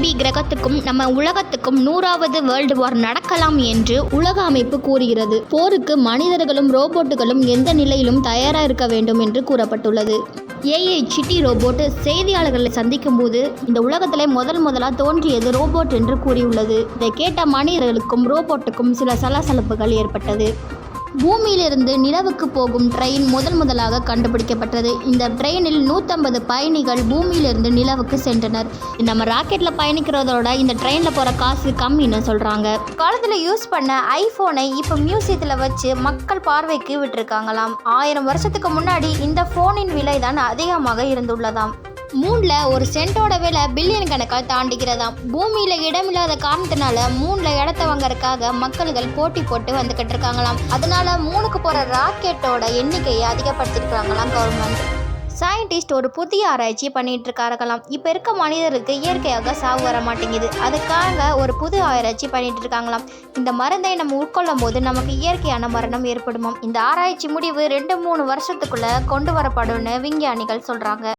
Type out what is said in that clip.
B கிரகத்துக்கும் நம்ம உலகத்துக்கும் நூறாவது வேர்ல்டு வார் நடக்கலாம் என்று உலக அமைப்பு கூறுகிறது. போருக்கு மனிதர்களும் ரோபோட்டுகளும் எந்த நிலையிலும் தயாராக இருக்க வேண்டும் என்று கூறப்பட்டுள்ளது. ஏஐ சிட்டி ரோபோட் செய்தியாளர்களை சந்திக்கும் போது இந்த உலகத்திலே முதல் முதலாக தோன்றியது ரோபோட் என்று கூறியுள்ளது. இதை கேட்ட மனிதர்களுக்கும் ரோபோட்டுக்கும் சில சலசலப்புகள் ஏற்பட்டது. பூமியிலிருந்து நிலவுக்கு போகும் ட்ரெயின் முதல் முதலாக கண்டுபிடிக்கப்பட்டது. இந்த ட்ரெயினில் நூற்றம்பது பயணிகள் பூமியிலிருந்து நிலவுக்கு சென்றனர். நம்ம ராக்கெட்டில் பயணிக்கிறதோட இந்த ட்ரெயினில் போகிற காசு கம்மின்னு சொல்கிறாங்க காலத்தில் யூஸ் பண்ண ஐஃபோனை இப்போ மியூசியத்தில் வச்சு மக்கள் பார்வைக்கு விட்டுருக்காங்களாம். ஆயிரம் வருஷத்துக்கு முன்னாடி இந்த ஃபோனின் விலை தான் அதிகமாக இருந்துள்ளதாம். மூணில் ஒரு சென்ட்டோட விலை பில்லியன் கணக்காக தாண்டிக்கிறதாம் பூமியில் இடமில்லாத காரணத்தினால மூணில் இடத்த வாங்கறதுக்காக மக்கள்கள் போட்டி போட்டு வந்துக்கிட்டு இருக்காங்களாம். அதனால மூணுக்கு போகிற ராக்கெட்டோட எண்ணிக்கையை அதிகப்படுத்திருக்காங்களாம் கவர்மெண்ட் சயின்டிஸ்ட் ஒரு புதிய ஆராய்ச்சி பண்ணிட்டு இருக்காங்களாம் இப்போ இருக்க மனிதருக்கு இயற்கையாக சாவு வர மாட்டேங்குது. அதுக்காக ஒரு புது ஆராய்ச்சி பண்ணிட்டு இருக்காங்களாம் இந்த மருந்தை நம்ம உட்கொள்ளும் போது நமக்கு இயற்கையான மரணம் ஏற்படுமாம். இந்த ஆராய்ச்சி முடிவு ரெண்டு மூணு வருஷத்துக்குள்ள கொண்டு வரப்படும்னு விஞ்ஞானிகள் சொல்றாங்க.